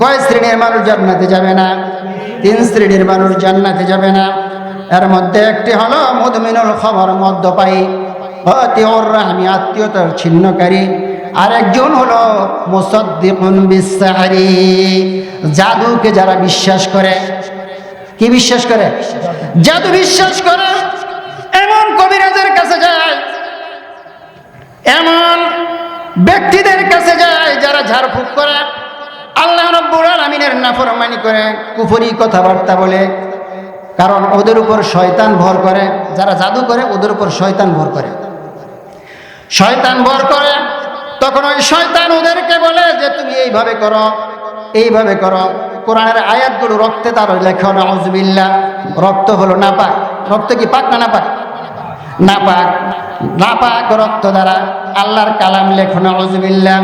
কয় শ্রেণির মানুষ জান্নাতে যাবে না? তিন শ্রেণির মানুষ জান্নাতে যাবে না। এর মধ্যে একটি হলো মধুমিনুল খবর, মদ্যপায়ী। আমি আত্মীয়তার ছিন্নকারী। আর একজন হলো মুসদ্দিকুন বিশ্বাহারি জাদুকে যারা বিশ্বাস করে। কি বিশ্বাস করে? জাদু বিশ্বাস করে। এমন কবিরাজের কাছে যায়, এমন ব্যক্তিদের কাছে যায় যারা ঝাড়ফুঁক করে। আলমিনের নাফরমানি করে, কুফরি কথাবার্তা বলে। কারণ ওদের উপর শয়তান ভর করে, যারা জাদু করে, ওদের উপর শয়তান ভর করে। শয়তান ভর করে, তখন ওই শয়তান ওদেরকে বলে যে, তুমি এইভাবে করো এইভাবে করো। কোরআনের আয়াতগুলো রক্তে তার লেখন নজবিল্লা রক্ত হলো নাপাক। রক্ত কি পাক না নাপাক? নাপাক। নাপাক রক্ত দ্বারা আল্লাহর কালাম লেখো নজবিল্লা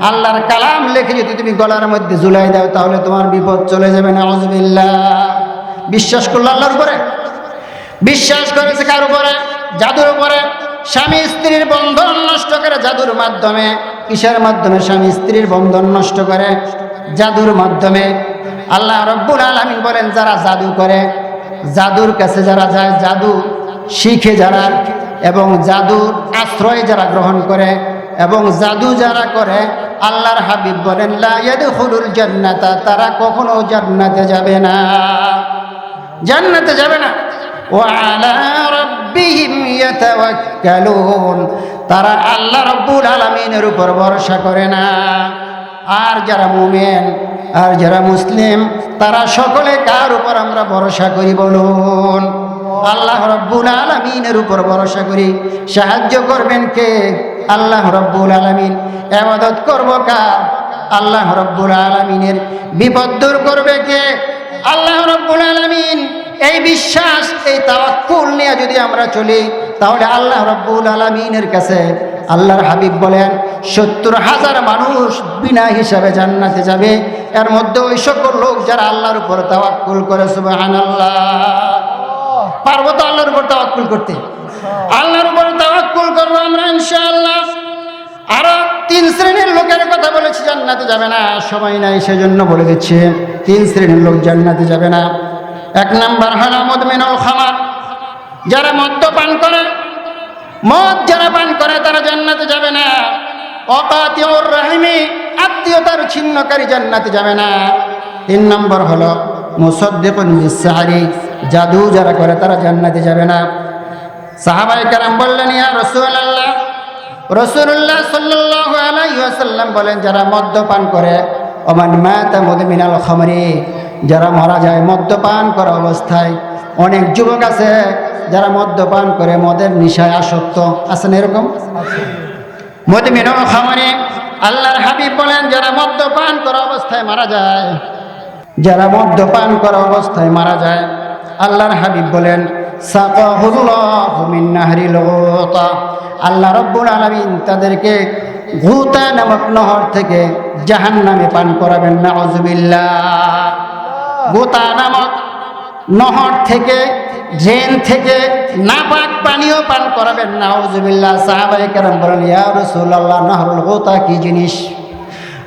আল্লাহর কালাম লেখে যদি তুমি গলার মধ্যে ঝুলাই দাও, তাহলে তোমার বিপদ চলে যাবে নজবিল্লা বিশ্বাস করল আল্লাহর উপরে? বিশ্বাস করেছে কার উপরে? জাদুর উপরে। স্বামী স্ত্রীর বন্ধন নষ্ট করে জাদুর মাধ্যমে। কিসের মাধ্যমে? স্বামী স্ত্রীর বন্ধন নষ্ট করে জাদুর মাধ্যমে। আল্লাহ রব্বুল আলমিন বলেন, যারা জাদু করে, জাদুর কাছে যারা যায়, জাদু শিখে যারা এবং জাদুর আশ্রয় যারা গ্রহণ করে এবং জাদু যারা করে আল্লাহর হাবিব বলেন লাইয়াদুল জান্নাতা তারা কখনো জান্নাতে যাবে না। জান্নাতে যাবে না। ও আলা রব্বিহিম ইয়াতাওয়াক্কালুন তারা আল্লাহ রব্বুল আলামিনের উপর ভরসা করে না। আর যারা মুমেন, আর যারা মুসলিম, তারা সকলে কার উপর আমরা ভরসা করি বলুন? আল্লাহ রব্বুল আলমিনের উপর ভরসা করি। সাহায্য করবেন কে? আল্লাহ রব্বুল আলমিন এবাদত করব কার আল্লাহ রব্বুল আলমিনের বিপদ দূর করবে কে? আল্লাহ রব্বুল আলমিন এই বিশ্বাস, এই তাওয়াক্কুল নিয়ে যদি আমরা চলি, তাহলে আল্লাহ রব্বুল আলমিনের কাছে আল্লাহর হাবিব বলেন, সত্তর হাজার মানুষ বিনা হিসাবে জান্নাতে যাবে। এর মধ্যে ওই সকল লোক যারা আল্লাহর উপর তাওয়াক্কুল করে সুবাহান আল্লাহ পারব তো আল্লাহর উপর তাওয়াক্কুল করতে? আল্লাহর উপর তাওয়াক্কুল করব আমরা ইনশাআল্লাহ। আরও তিন শ্রেণির লোকের কথা বলেছি, জান্নাতে যাবে না, সময় নাই, সেজন্য বলে দিচ্ছে, তিন শ্রেণির লোক জান্নাতে যাবে না। এক নাম্বার হলো মদমিনুল খামার। যারা মদ্যপান করে, মদ যারা পান করে, তারা জান্নাতে যাবে না। অকাতিউর রাহিমি, আত্মীয়তার ছিন্নকারী জান্নাতে যাবে না। তিন নম্বর হলো মুসদ্দিকুন বিসাহারি জাদু যারা করে, তারা জান্নাতে যাবে না। সাহাবাই কারাম বললেন, ইয়া রসুল্লাহ রসুল্লাহ সাল্লাহ আলাইসাল্লাম বলেন, যারা মদ্যপান করে অমান মাতা মদমিনাল খমরি, যারা মারা যায় মদ্যপান করা অবস্থায়, অনেক যুবক আছে, যারা মদ্যপান করে, মদের নিশায় আসক্ত আছেন এরকম? মদমিনুল খামারে, আল্লাহর হাবিব বলেন, যারা মদ্যপান করা অবস্থায় মারা যায়, যারা মদ্যপান করা অবস্থায় মারা যায়, আল্লাহর হাবিব বলেন আল্লাহ রব্বুল আলমিন তাদেরকে ঘুতা নামক নহর থেকে জাহান নামে পান করাবেন না অজুবিল্লা গোতা নামক নহর থেকে, ড্রেন থেকে নাপাক পানিও পান করাবেন না ওজুবিল্লা সাহাবাই কেরাম বলেন, ইয়া রসুল্লাহ নাহরুল গোতা কি জিনিস?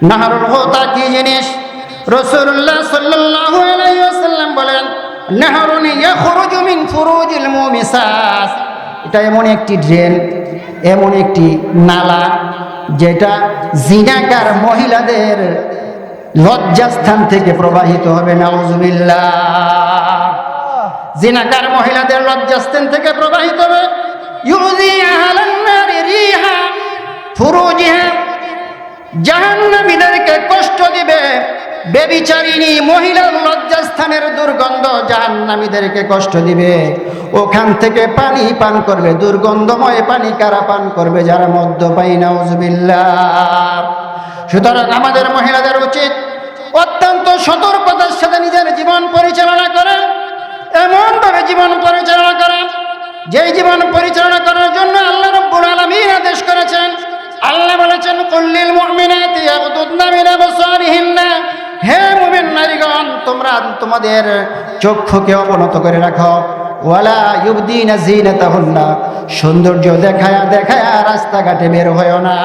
নাহরুল গোতা কি জিনিস? রসুল্লাহ ওয়াসাল্লাম বলেন এটা এমন একটি ড্রেন, এমন একটি নালা, যেটা জিনাকার মহিলাদের লজ্জাস্থান থেকে প্রবাহিত হবে। নাউজুবিল্লাহ। জিনাকার মহিলাদের লজ্জাস্থান থেকে প্রবাহিত হবে। জাহান্নামীদেরকে কষ্ট দিবে। বেবিচারিণী মহিলার লজ্জাস্থানের দুর্গন্ধ কষ্ট দিবে। ওখান থেকে পানি পান করবে, দুর্গন্ধময় পানি কারা পান করবে যারা মদ্যপায়ী নাউজুবিল্লাহ। সুতরাং আমাদের মহিলাদের উচিত অত্যন্ত সতর্কতার সাথে নিজের জীবন পরিচালনা করে, এমনভাবে জীবন পরিচালনা করে, যেই জীবন পরিচালনা করার জন্য আল্লাহ রব্বুল আলামিন আদেশ করেছেন। আল্লাহ বলেছেন, কুল্লিল মুমিনাতি ইয়াগদুদনা তোমরা তোমাদের চক্ষুকে অবনত করে রাখো। ওয়ালা ইউবদিনা জিনাতাহুন্না সৌন্দর্য দেখায়া দেখায়া রাস্তাঘাটে বের হয় না।